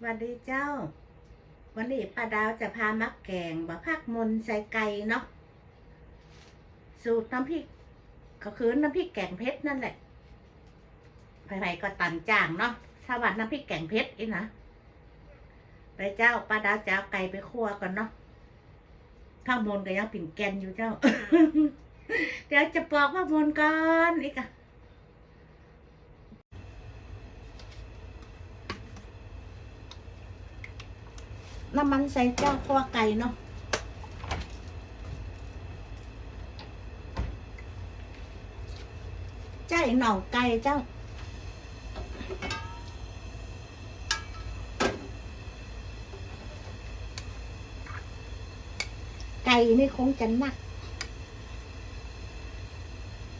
สวัสดีเจ้า วันนี้ป้าดาวจะพามักแกงบะพักมนใส่ไก่เนาะสูตรน้ำพริกก็คือน้ำพริกแกงเพชรนั่นแหละใครๆก็ตันจ่างเนาะถ้าว่าน้ำพริกแกงเพชรอีนะไปเจ้าป้าดาวจะเอาไก่ไปคั่วก่อนเนาะข้างบนก็ยังปิ่นแกนอยู่เจ้า เดี๋ยวจะปอกข้างบนก่อนอีกอะ น้ำมันใส่เจ้าคั่วไก่เนาะใจหน่องไก่เจ้าไก่นี่คงจะหนัก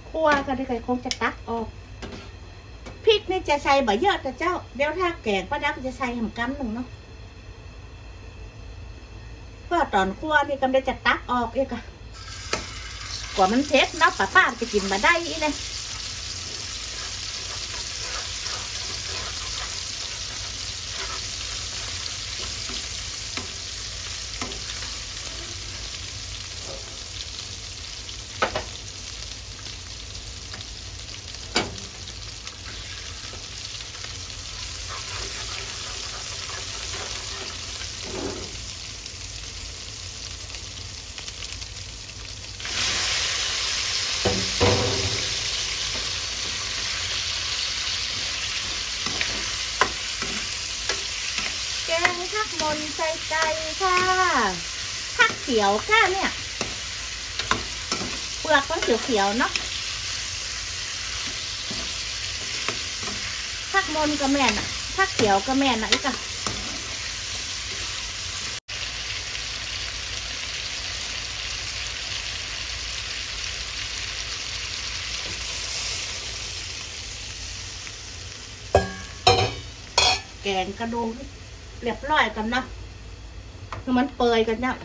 คั่วก็ได้ไก่คงจะตักออก พริกนี่จะใส่บ่เยอะแต่เจ้า เดี๋ยวถ้าแกงป้าดักจะใส่หำกำหนึ่งเนาะ ตอนคั่วนี่กำลังจะตักออกเองอะกว่ามันเทสเนาะป้าป้าจะกินมาได้อีเลยแกงผักมนใส่ไก่ค่ะผักเขียวค่ะเนี่ย เปลือกมันเขียวๆเนาะผักมนก็แม่นอะผักเขียวก็แม่นอะอีกอะแกงกระดูกเรียบร้อยกันนะคือมันเปื่อยกันเนี่ย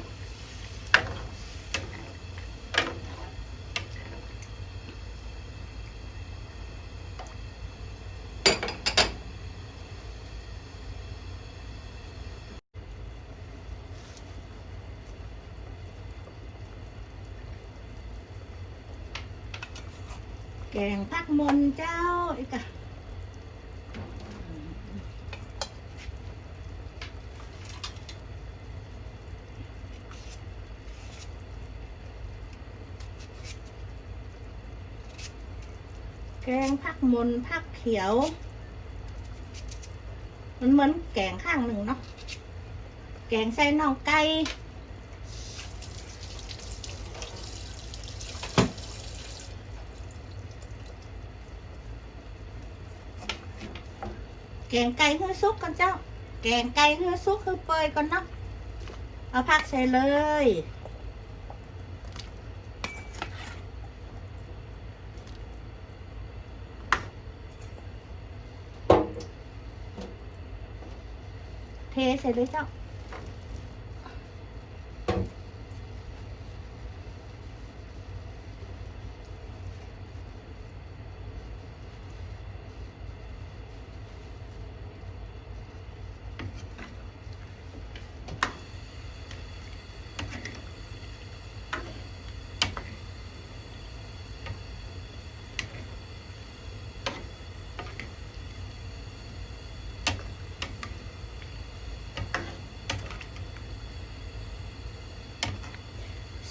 แกงพักมนเจ้าอีกอะแกงผักมนผักเขียว มันเหมือนแกงข้างหนึ่งเนาะ แกงใส่น่องไก่ แกงไก่ฮื้อซุกกันเจ้า แกงไก่ฮื้อซุกคือเปยก่อนเนาะเอาผักใส่เลยเทใส่เลยเจ้า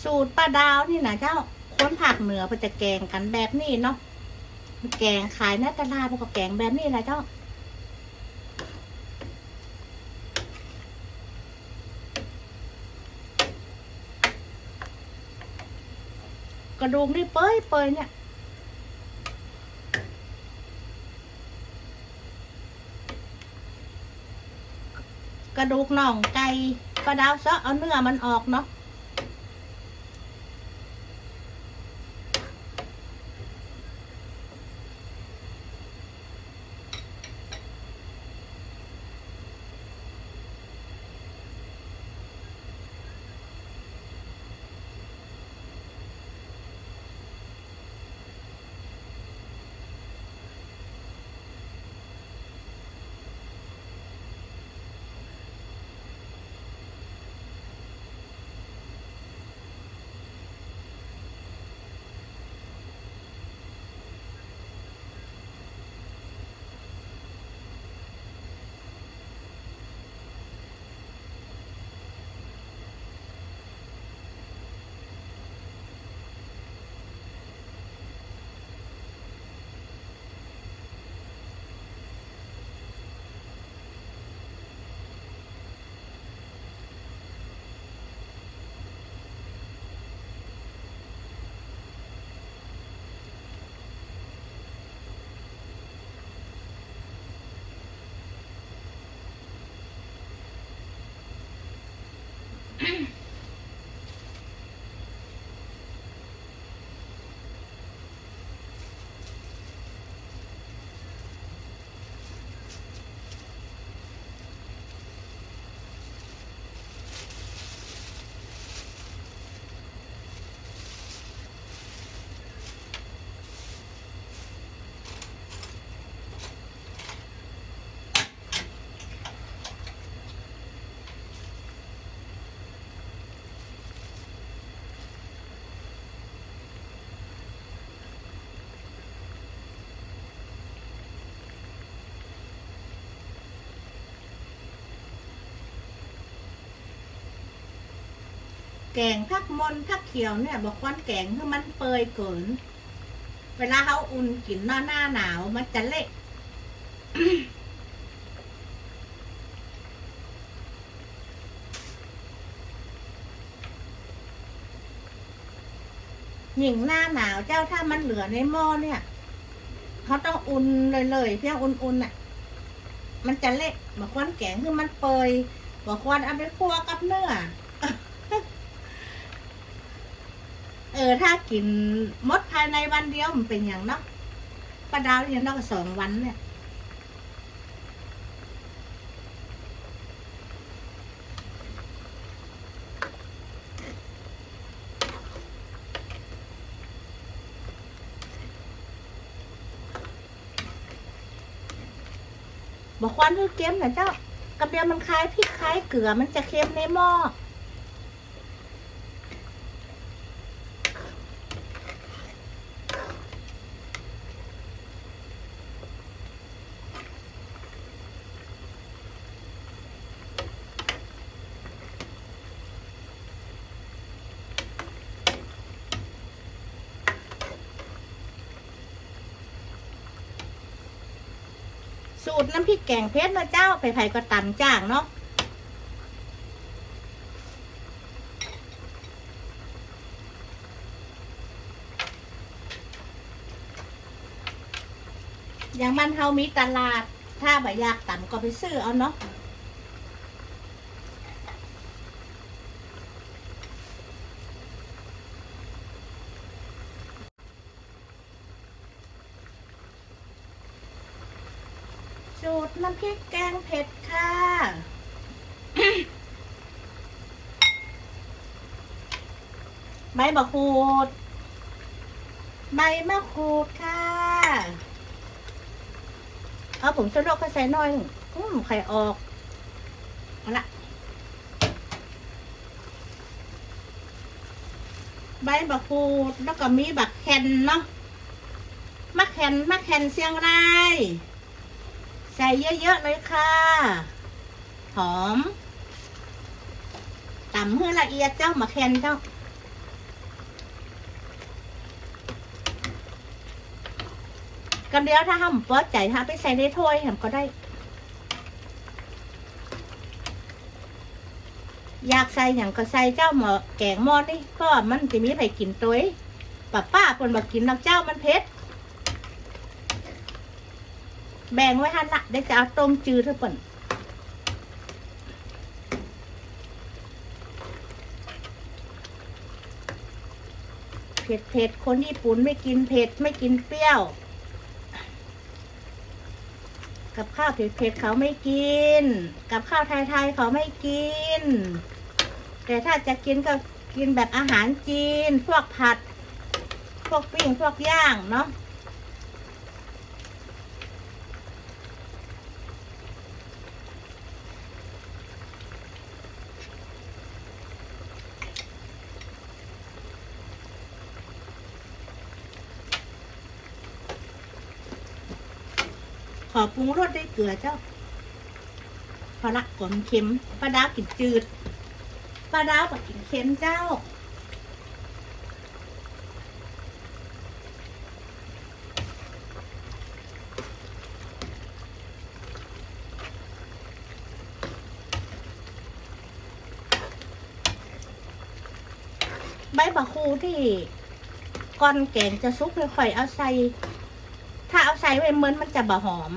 สูตรป้าดาวนี่นะเจ้าคนผักเหนือเพื่อจะแกงกันแบบนี้เนาะแกงขายในตลาดพวกก็แกงแบบนี้แหละเจ้ากระดูกนี่เปื่อยเปื่อยเนี่ย กระดูกน่องไก่ป้าดาวเซาะเอาเนื้อมันออกเนาะ แกงพักมนพักเขียวเนี่ยบอกว่าแกงคือมันเปยเกิน เวลาเขาอุ่นกินหน้าหน้าหนาวมันจะเละหญิงหน้าหนาวเจ้าถ้ามันเหลือในหม้อเนี่ยเขาต้องอุ่นเลยเลยๆเพียงอุ่นๆน่ะ มันจะเละบอกว่าแกงคือมันเปยบอกว่าเอาไปคั่วกับเนื้อ เออถ้ากินมดภายในวันเดียวมันเป็นอย่างเนาะป้าดาวเรียนต้องสองวันเนี่ยบอกควันคือเค็มนะเจ้ากระเบียมันคล้ายพริกคล้ายเกลือมันจะเค็มในหม้อ สูตรน้ำพริกแกงเพชรนะเจ้าไปไผ่ก็ตำจ้างเนาะอย่างมันเฮามีตลาด ถ้าบ่อยากต่ำก็ไปซื้อเอาเนาะสูตรน้ำ พริกแกงเผ็ดค่ะ ใบมะกรูด ใบมะกรูดค่ะ เอาผมชูรสก็ใส่หน่อย อืมไข่ออกเอาละใบบักกูดแล้วก็มีบักแคนเนาะมะแคนมะแคนเชียงราย ใส่เยอะๆเลยค่ะ หอมตำให้ละเอียดเจ้ามะแคนเจ้า กันเดียวถ้าห้ามปอดใจถ้าไปใส่ในถ้วยแหมก็ได้ อยากใส่อย่างก็ใส่เจ้าหมอแกงหม้อนี่ก็มันจะมีไผกินตัวป้าป้าคนบอกกินน้ำเจ้ามันเผ็ด แบ่งไว้หันละได้จะเอาต้มจืดเท่าป่นเผ็ดเผ็ดคนญี่ปุ่นไม่กินเผ็ดไม่กินเปรี้ยว กับข้าวเผ็ดๆเขาไม่กิน กับข้าวไทยๆเขาไม่กิน แต่ถ้าจะกินก็กินแบบอาหารจีน พวกผัด พวกปิ้งพวกย่างเนาะ ขอปรุงรสด้วยเกลือเจ้าพอละกลมเค็มปลาดาวกินจืดปลาดาวกินเค็มเจ้าใบมะคูที่ก้อนแกงจะซุกค่อยๆเอาใส่ถ้าเอาใส่ ไว้เหมือนมันจะบะหอม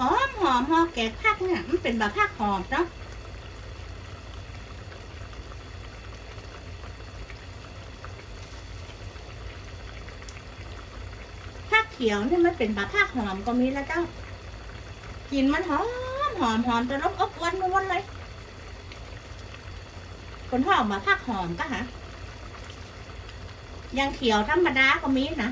หอมหอมหอแกงผักเนี่ย มันเป็นแบบผักหอมเนาะ เขียวนี่มันเป็นแบบผักหอมก็มีแล้วเจ้ากินมันหอมหอมหอมจะรบอบอวนมวนเลย คนหอมมาผักหอมก็ฮะยังเขียวธรรมดาก็มีนะ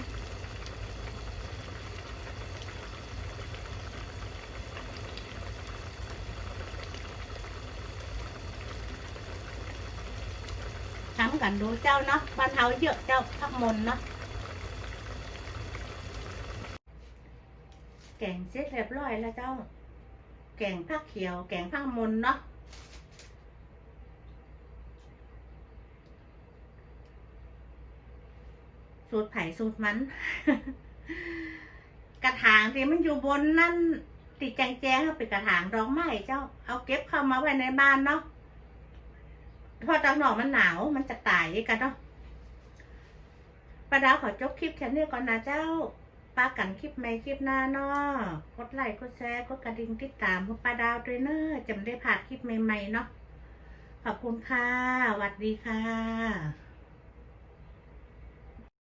ทำกันดูเจ้าเนาะบ้านเฮาเยอะเจ้าพักมนเนาะ แกงเสร็จเรียบร้อยแล้วเจ้า แกงผักเขียว แกงผักมนเนาะสูตรไผ่สูตรมัน กระถางที่มันอยู่บนนั่นติดแจงแจงๆเอาเป็นกระถางดอกไม้เจ้า เอาเก็บเข้ามาไว้ในบ้านเนาะพอตอนหนอกมันหนาวมันจะตายกันเนาะป้าดาวขอจบคลิปแค่นี้ก่อนนะเจ้า ป้ากันคลิปใหม่คลิปหน้าเนาะกดไลค์กดแชร์กดกระดิ่งติดตามพวกป้าดาวด้วยเนอะจะไม่ได้พลาดคลิปใหม่ๆเนาะขอบคุณค่ะสวัสดีค่ะ